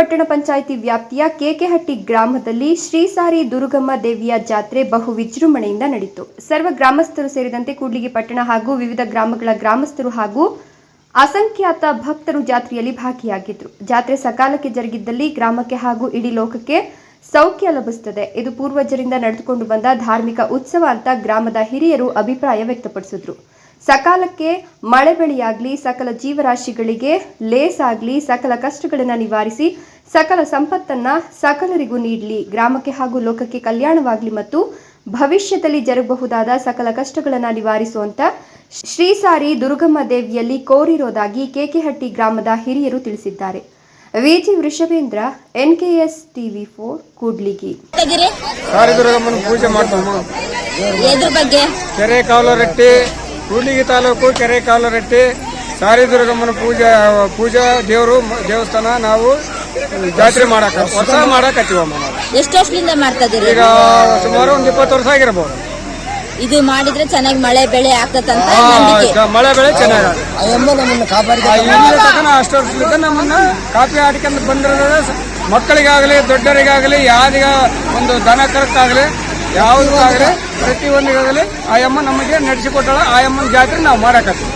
ಪಟ್ಟಣ ಪಂಚಾಯಿತಿ ವ್ಯಾಪ್ತಿಯ ಕೆಕೆಹಟ್ಟಿ ಗ್ರಾಮದಲ್ಲಿ ಶ್ರೀಸಾರಿ ದುರ್ಗಮ್ಮ ದೇವಿಯ ಜಾತ್ರೆ ಬಹು ವಿಜೃಂಭಣೆಯಿಂದ ನಡೆಯಿತು ಸರ್ವ ಗ್ರಾಮಸ್ಥರು ಸೇರಿದಂತೆ ಕೂಡ್ಲಿಗಿ ಪಟ್ಟಣ ಹಾಗೂ ವಿವಿಧ ಗ್ರಾಮಗಳ ಗ್ರಾಮಸ್ಥರು ಹಾಗೂ ಅಸಂಖ್ಯಾತ ಭಕ್ತರು ಜಾತ್ರೆಯಲ್ಲಿ ಭಾಗಿಯಾಗಿದ್ರು. ಜಾತ್ರೆ ಸಕಾಲಕ್ಕೆ ಜರುಗಿದ್ದಲ್ಲಿ ಗ್ರಾಮಕ್ಕೆ ಹಾಗೂ ಇಡೀ ಲೋಕಕ್ಕೆ ಸೌಖ್ಯ ಲಭಿಸುತ್ತದೆ. ಇದು ಪೂರ್ವಜರಿಂದ ನಡೆದುಕೊಂಡು ಬಂದ ಧಾರ್ಮಿಕ ಉತ್ಸವ ಅಂತ ಗ್ರಾಮದ ಹಿರಿಯರು ಅಭಿಪ್ರಾಯ ವ್ಯಕ್ತಪಡಿಸಿದ್ರು. ಸಕಾಲಕ್ಕೆ ಮಳೆ ಬೆಳೆಯಾಗ್ಲಿ ಸಕಲ ಜೀವರಾಶಿಗಳಿಗೆ ಲೇಸಾಗಲಿ ಸಕಲ ಕಷ್ಟಗಳನ್ನು ನಿವಾರಿಸಿ ಸಕಲ ಸಂಪತ್ತನ್ನ ಸಕಲರಿಗೂ ನೀಡಲಿ. ಗ್ರಾಮಕ್ಕೆ ಹಾಗೂ ಲೋಕಕ್ಕೆ ಕಲ್ಯಾಣವಾಗಲಿ ಮತ್ತು ಭವಿಷ್ಯದಲ್ಲಿ ಜರುಗಬಹುದಾದ ಸಕಲ ಕಷ್ಟಗಳನ್ನು ನಿವಾರಿಸುವಂತ ಶ್ರೀಸಾರಿ ದುರ್ಗಮ್ಮ ದೇವಿಯಲ್ಲಿ ಕೋರಿರೋದಾಗಿ ಕೆಕೆಹಟ್ಟಿ ಗ್ರಾಮದ ಹಿರಿಯರು ತಿಳಿಸಿದ್ದಾರೆ. V G Vrishabhendra S TV four Kudligi. ಪೂಜೆ ಮಾಡ್ತಾರೆ ಎದ್ರ ಬಗ್ಗೆ? ಕೆರೆ ಕಾವಲರಟ್ಟಿ ಕೂಡ್ಲಿಗಿ ತಾಲೂಕು ಕೆರೆ ಕಾಲರಟ್ಟಿ ಸಾರಿದುರ್ಗಮ್ಮನ ಪೂಜೆ ಪೂಜಾ ದೇವರು ದೇವಸ್ಥಾನ ನಾವು ಜಾತ್ರೆ ಮಾಡಕ ವರ್ಷ ಮಾಡಕತ್ತೀವಮ್ಮ ನಾವು. ಎಷ್ಟು ವರ್ಷದಿಂದ ಮಾಡ್ತಾ ಇದೀರಿ? ಈಗ ಸುಮಾರು ಒಂದು ಇಪ್ಪತ್ತು ವರ್ಷ ಆಗಿರ್ಬೋದು. ಇದು ಮಾಡಿದ್ರೆ ಚೆನ್ನಾಗಿ ಮಳೆ ಬೆಳೆ ಆಗ್ತದಂತ ಆ, ನಂಬಿಕೆ. ಮಳೆ ಬೆಳೆ ಚೆನ್ನಾಗಿ ಅಯ್ಯಮ್ಮ ನಮ್ಮನ್ನ ಅಷ್ಟು ವರ್ಷದಿಂದ ನಮ್ಮನ್ನ ಕಾಪಿ ಆಡ್ಕೊಂಡು ಬಂದಿರೋದ್ರೆ ಸ- ಮಕ್ಕಳಿಗಾಗಲಿ ದೊಡ್ಡರಿಗಾಗಲಿ ಯಾರಿಗ ಒಂದು ದನ ಕರಕ್ಕಾಗಲಿ ಯಾವುದಕ್ಕಾಗಲಿ ಇದರಲ್ಲಿ ಆಯಮ್ಮ ನಮಗೆ ನಡೆಸಿಕೊಟ್ಟಾಳ ಆಯಮ್ಮನ ಜಾತ್ರೆ ನಾವು ಮಾಡಕತ್ತೀವಿ.